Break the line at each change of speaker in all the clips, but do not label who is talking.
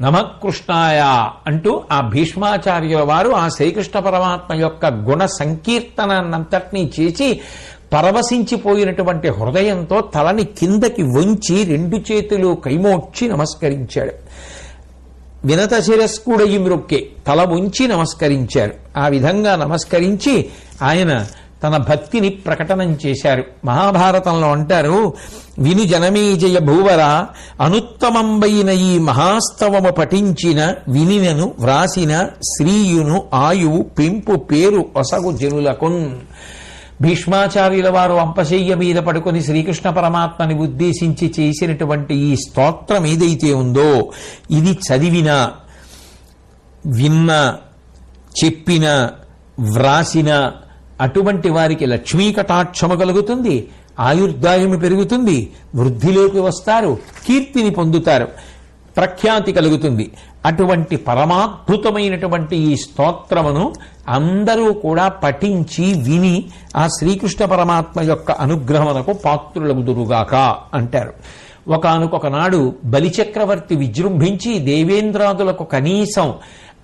నమకృష్ణాయ అంటూ ఆ భీష్మాచార్యుల వారు ఆ శ్రీకృష్ణ పరమాత్మ యొక్క గుణ సంకీర్తనాన్నంతటినీ చేసి పరవశించిపోయినటువంటి హృదయంతో తలని కిందకి వంచి రెండు చేతులు కైమోడ్చి నమస్కరించాడు. వినత శిరస్కుడయి మృక్కే తల ఉంచి నమస్కరించారు ఆ విధంగా నమస్కరించి ఆయన తన భక్తిని ప్రకటనం చేశారు. మహాభారతంలో అంటారు విను జనమేజయ భూవర అనుత్తమంబైన ఈ మహాస్తవము పఠించిన వినినను వ్రాసిన శ్రీయును ఆయువు పెంపు పేరు ఒసగు జనులకున్. భీష్మాచార్యుల వారు అంపశయ్య మీద పడుకొని శ్రీకృష్ణ పరమాత్మని ఉద్దేశించి చేసినటువంటి ఈ స్తోత్రం ఏదైతే ఉందో ఇది చదివిన విన్న చెప్పిన వ్రాసిన అటువంటి వారికి లక్ష్మీ కటాక్షము కలుగుతుంది ఆయుర్దాయము పెరుగుతుంది వృద్ధిలోకి వస్తారు కీర్తిని పొందుతారు ప్రఖ్యాతి కలుగుతుంది. అటువంటి పరమాద్భుతమైనటువంటి ఈ స్తోత్రమును అందరూ కూడా పఠించి విని ఆ శ్రీకృష్ణ పరమాత్మ యొక్క అనుగ్రహమునకు పాత్రులగుదురుగాక అంటారు. ఒకనకొకనాడు బలిచక్రవర్తి విజృంభించి దేవేంద్రాదులకు కనీసం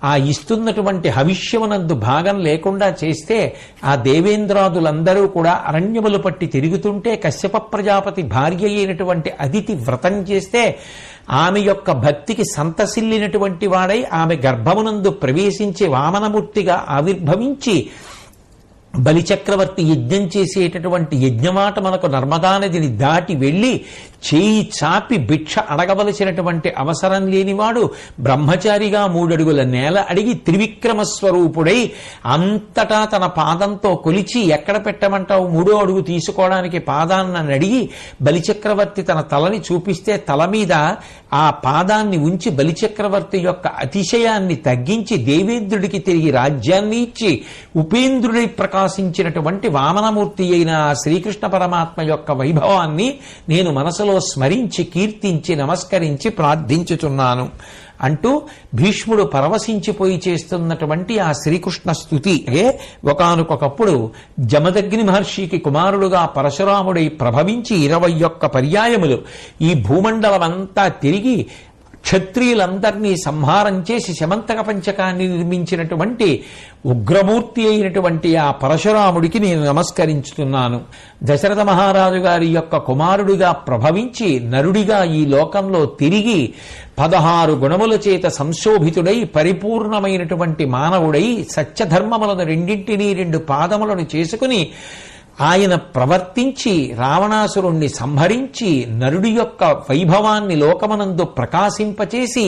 ఆ ఇస్తున్నటువంటి హవిష్యమునందు భాగం లేకుండా చేస్తే ఆ దేవేంద్రాదులందరూ కూడా అరణ్యములు పట్టి తిరుగుతుంటే కశ్యప ప్రజాపతి భార్య అయినటువంటి అదితి వ్రతం చేస్తే ఆమె యొక్క భక్తికి సంతసిల్లినటువంటి వాడై ఆమె గర్భమునందు ప్రవేశించి వామనమూర్తిగా ఆవిర్భవించి బలిచక్రవర్తి యజ్ఞం చేసేటటువంటి యజ్ఞమాట మనకు నర్మదా నదిని దాటి వెళ్ళి చేయి చాపి భిక్ష అడగవలసినటువంటి అవసరం లేనివాడు బ్రహ్మచారిగా మూడడుగుల నేల అడిగి త్రివిక్రమ స్వరూపుడై అంతటా తన పాదంతో కొలిచి ఎక్కడ పెట్టమంటావు? మూడో అడుగు తీసుకోవడానికి పాదాన్ని అడిగి బలిచక్రవర్తి తన తలని చూపిస్తే తల మీద ఆ పాదాన్ని ఉంచి బలిచక్రవర్తి యొక్క అతిశయాన్ని తగ్గించి దేవేంద్రుడికి తిరిగి రాజ్యాన్ని ఇచ్చి ఉపేంద్రుడై ప్రకాశించినటువంటి వామనమూర్తి అయిన శ్రీకృష్ణ పరమాత్మ యొక్క వైభవాన్ని నేను మనసులో స్మరించి కీర్తించి నమస్కరించి ప్రార్థించుచున్నాను అంటూ భీష్ముడు పరవశించిపోయి చేస్తున్నటువంటి ఆ శ్రీకృష్ణ స్థుతి. ఒకనకొకప్పుడు జమదగ్ని మహర్షికి కుమారుడుగా పరశురాముడై ప్రభవించి ఇరవై ఒక్క పర్యాయములు. ఈ భూమండలమంతా తిరిగి క్షత్రియులందరినీ సంహారం చేసి శమంతక పంచకాన్ని నిర్మించినటువంటి ఉగ్రమూర్తి అయినటువంటి ఆ పరశురాముడికి నేను నమస్కరించుతున్నాను. దశరథ మహారాజు గారి యొక్క కుమారుడిగా ప్రభవించి నరుడిగా ఈ లోకంలో తిరిగి పదహారు గుణముల చేత సంశోభితుడై పరిపూర్ణమైనటువంటి మానవుడై సత్యధర్మములను రెండింటినీ రెండు పాదములను చేసుకుని ఆయన ప్రవర్తించి రావణాసురుణ్ణి సంహరించి నరుడి యొక్క వైభవాన్ని లోకమనందు ప్రకాశింపచేసి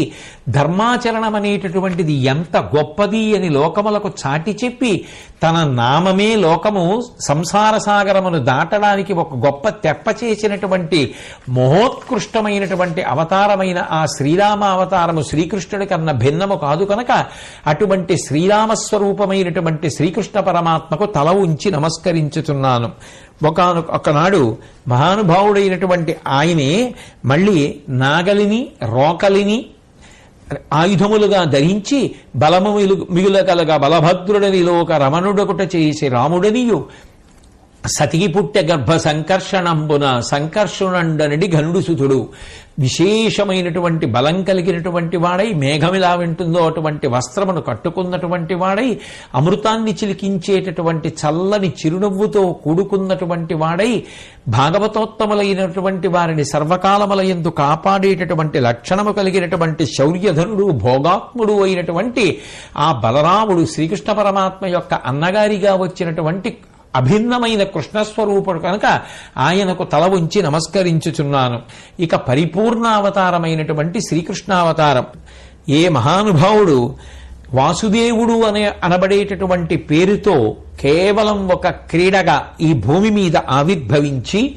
ధర్మాచరణం అనేటటువంటిది ఎంత గొప్పది అని లోకములకు చాటి చెప్పి తన నామమే లోకము సంసార సాగరమును దాటడానికి ఒక గొప్ప తెప్ప చేసినటువంటి మహోత్కృష్టమైనటువంటి అవతారమైన ఆ శ్రీరామ అవతారము శ్రీకృష్ణుడి కన్నా భిన్నము కాదు కనుక అటువంటి శ్రీరామ స్వరూపమైనటువంటి శ్రీకృష్ణ పరమాత్మకు తల ఉంచి నమస్కరించుతున్నాను ఒకనొక ఒకనాడు మహానుభావుడైనటువంటి ఆయనే మళ్ళీ నాగలిని రోకలిని ఆయుధములుగా ధరించి బలము మిగులగలగా బలభద్రుడని లోక రమణుడొకట చేసి రాముడనియు. సతికి పుట్టె గర్భ సంకర్షణంబున సంకర్షణండనడి గనుడుసుతుడు విశేషమైనటువంటి బలం కలిగినటువంటి వాడై మేఘమిలా వింటుందో అటువంటి వస్త్రమును కట్టుకున్నటువంటి వాడై అమృతాన్ని చిలికించేటటువంటి చల్లని చిరునవ్వుతో కూడుకున్నటువంటి వాడై భాగవతోత్తములైనటువంటి వారిని సర్వకాలముల ఎందు కాపాడేటటువంటి లక్షణము కలిగినటువంటి శౌర్యధనుడు భోగాత్ముడు అయినటువంటి ఆ బలరాముడు శ్రీకృష్ణ పరమాత్మ యొక్క అన్నగారిగా వచ్చినటువంటి అభిన్నమైన కృష్ణస్వరూపుడు కనుక ఆయనకు తల ఉంచి నమస్కరించుచున్నాను. ఇక పరిపూర్ణావతారమైనటువంటి శ్రీకృష్ణావతారం. ఏ మహానుభావుడు వాసుదేవుడు అనే అనబడేటటువంటి పేరుతో కేవలం ఒక క్రీడగా ఈ భూమి మీద ఆవిర్భవించి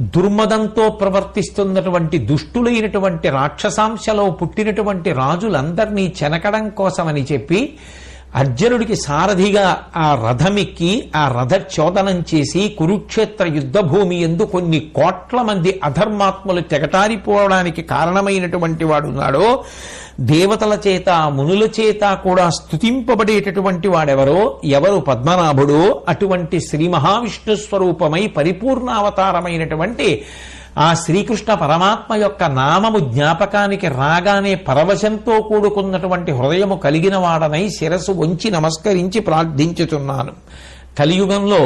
దుర్మదంతో ప్రవర్తిస్తున్నటువంటి దుష్టులైనటువంటి రాక్షసాంశలో పుట్టినటువంటి రాజులందరినీ చెనకడం కోసమని చెప్పి అర్జునుడికి సారథిగా ఆ రథమెక్కి ఆ రథ చోదనం చేసి కురుక్షేత్ర యుద్ధభూమి ఎందు కొన్ని కోట్ల మంది అధర్మాత్ములు తెగటారిపోవడానికి కారణమైనటువంటి వాడున్నాడో దేవతల చేత మునుల చేత కూడా స్థుతింపబడేటటువంటి వాడెవరో ఎవరు పద్మనాభుడో అటువంటి శ్రీ మహావిష్ణు స్వరూపమై పరిపూర్ణ అవతారమైనటువంటి ఆ శ్రీకృష్ణ పరమాత్మ యొక్క నామము జ్ఞాపకానికి రాగానే పరవశంతో కూడుకున్నటువంటి హృదయము కలిగిన వాడనై శిరస్సు వంచి నమస్కరించి ప్రార్థించుతున్నాను కలియుగంలో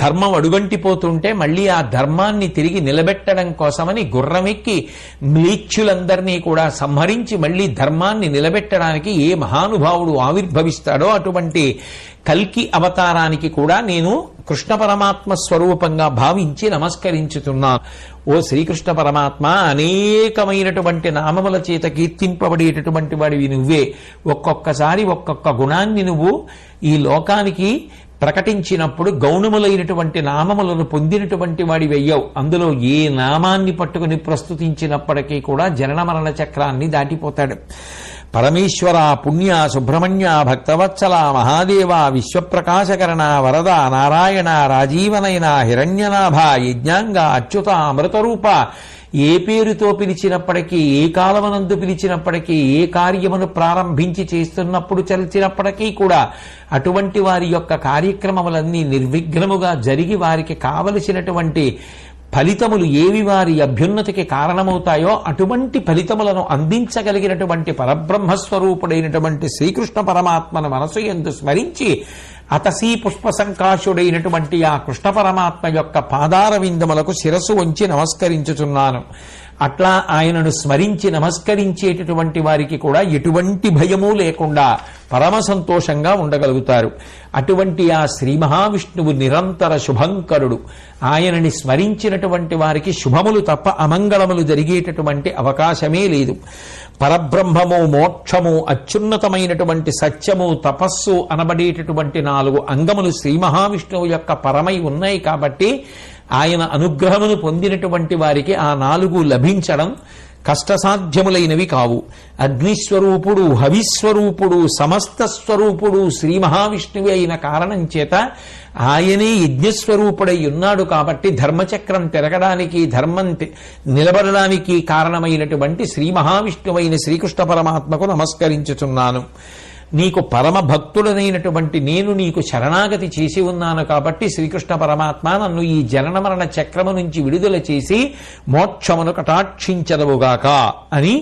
ధర్మం అడుగంటిపోతుంటే మళ్ళీ ఆ ధర్మాన్ని తిరిగి నిలబెట్టడం కోసమని గుర్రమెక్కి మ్లేచ్చులందరినీ కూడా సంహరించి మళ్ళీ ధర్మాన్ని నిలబెట్టడానికి ఏ మహానుభావుడు ఆవిర్భవిస్తాడో అటువంటి కల్కి అవతారానికి కూడా నేను కృష్ణ పరమాత్మ స్వరూపంగా భావించి నమస్కరించుతున్నాను ఓ శ్రీకృష్ణ పరమాత్మ అనేకమైనటువంటి నామముల చేత కీర్తింపబడేటటువంటి వాడివి నువ్వే. ఒక్కొక్కసారి ఒక్కొక్క గుణాన్ని నువ్వు ఈ లోకానికి ప్రకటించినప్పుడు గౌణములైనటువంటి నామములను పొందినటువంటి వాడి వెయ్యవు అందులో ఏ నామాన్ని పట్టుకుని ప్రస్తుతించినప్పటికీ కూడా జనన మరణ చక్రాన్ని దాటిపోతాడు. పరమేశ్వర పుణ్య సుబ్రహ్మణ్య భక్తవత్సల మహాదేవ విశ్వప్రకాశకరణ వరద నారాయణ రాజీవనైన హిరణ్యనాభ యజ్ఞాంగ అచ్యుత అమృతరూప ఏ పేరుతో పిలిచినప్పటికీ ఏ కాలమునందు పిలిచినప్పటికీ ఏ కార్యమును ప్రారంభించి చేస్తున్నప్పుడు చలిచినప్పటికీ కూడా అటువంటి వారి యొక్క కార్యక్రమములన్నీ నిర్విఘ్నముగా జరిగి వారికి కావలసినటువంటి ఫలితములు ఏవి వారి అభ్యున్నతికి కారణమవుతాయో అటువంటి ఫలితములను అందించగలిగినటువంటి పరబ్రహ్మస్వరూపుడైనటువంటి శ్రీకృష్ణ పరమాత్మను మనసు ఎందు స్మరించి అతసీ పుష్ప సంకాశుడైనటువంటి ఆ కృష్ణ పరమాత్మ యొక్క పాదార విందములకు శిరస్సు వంచి నమస్కరించుచున్నాను. అట్లా ఆయనను స్మరించి నమస్కరించేటటువంటి వారికి కూడా ఎటువంటి భయము లేకుండా పరమ సంతోషంగా ఉండగలుగుతారు. అటువంటి ఆ శ్రీ మహావిష్ణువు నిరంతర శుభంకరుడు. ఆయనని స్మరించినటువంటి వారికి శుభములు తప్ప అమంగళములు జరిగేటటువంటి అవకాశమే లేదు. పరబ్రహ్మము మోక్షము అత్యున్నతమైనటువంటి సత్యము తపస్సు అనబడేటటువంటి నాలుగు అంగములు శ్రీ మహావిష్ణువు యొక్క పరమై ఉన్నాయి కాబట్టి ఆయన అనుగ్రహమును పొందినటువంటి వారికి ఆ నాలుగు లభించడం కష్టసాధ్యములైనవి కావు. అగ్నిస్వరూపుడు హవిస్వరూపుడు సమస్త స్వరూపుడు శ్రీ మహావిష్ణువు అయిన కారణం చేత ఆయనే యజ్ఞస్వరూపుడై ఉన్నాడు కాబట్టి ధర్మచక్రం తిరగడానికి ధర్మం నిలబడడానికి కారణమైనటువంటి శ్రీ మహావిష్ణువైన శ్రీకృష్ణ పరమాత్మకు నమస్కరించుచున్నాను. నీకు పరమ భక్తుడనైనటువంటి నేను నీకు శరణాగతి చేసి ఉన్నాను కాబట్టి శ్రీకృష్ణ పరమాత్మ నన్ను ఈ జనన మరణ చక్రము నుంచి విడుదల చేసి మోక్షమును కటాక్షించదవుగాక అని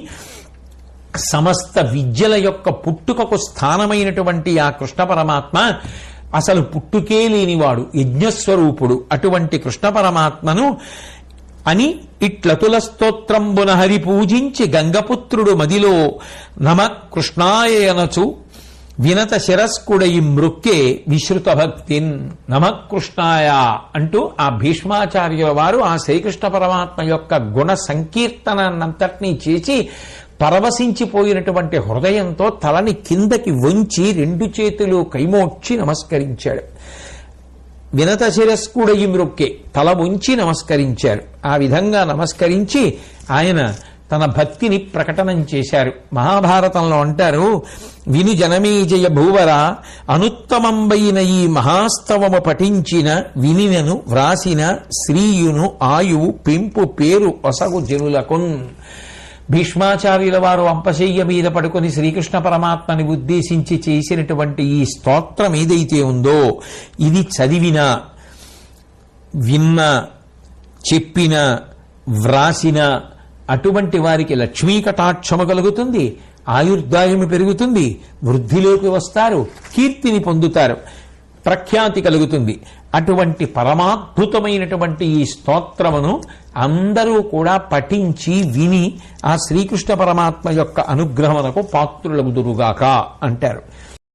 సమస్త విద్యల యొక్క పుట్టుకకు స్థానమైనటువంటి ఆ కృష్ణ పరమాత్మ అసలు పుట్టుకే లేనివాడు యజ్ఞస్వరూపుడు అటువంటి కృష్ణ పరమాత్మను అని ఇట్లతుల స్తోత్రంబున హరి పూజించి గంగపుత్రుడు మదిలో నమ కృష్ణాయనచు వినత శిరస్కుడయి మృక్కే విశ్రుత భక్తిన్ నమకృష్ణాయ అంటూ ఆ భీష్మాచార్యుల వారు ఆ శ్రీకృష్ణ పరమాత్మ యొక్క గుణ సంకీర్తనాన్నంతటినీ చేసి పరవశించిపోయినటువంటి హృదయంతో తలని కిందకి వంచి రెండు చేతులు కైమోడ్చి నమస్కరించాడు. వినత శిరస్కుడయి మృక్కే తల ఉంచి నమస్కరించారు ఆ విధంగా నమస్కరించి ఆయన తన భక్తిని ప్రకటనం చేశారు. మహాభారతంలో అంటారు విని జనమేజయ భూవర అనుత్తమంబైన ఈ మహాస్తవము పఠించిన వినినను వ్రాసిన శ్రీయును ఆయువు పెంపు పేరు ఒసగు జనులకున్. భీష్మాచార్యుల వారు అంపశయ్య మీద పడుకొని శ్రీకృష్ణ పరమాత్మని ఉద్దేశించి చేసినటువంటి ఈ స్తోత్రం ఏదైతే ఉందో ఇది చదివిన విన్న చెప్పిన వ్రాసిన అటువంటి వారికి లక్ష్మీ కటాక్షము కలుగుతుంది ఆయుర్దాయము పెరుగుతుంది వృద్ధిలోకి వస్తారు కీర్తిని పొందుతారు ప్రఖ్యాతి కలుగుతుంది. అటువంటి పరమాద్భుతమైనటువంటి ఈ స్తోత్రమును అందరూ కూడా పఠించి విని ఆ శ్రీకృష్ణ పరమాత్మ యొక్క అనుగ్రహమునకు పాత్రులగుదురుగాక అంటారు.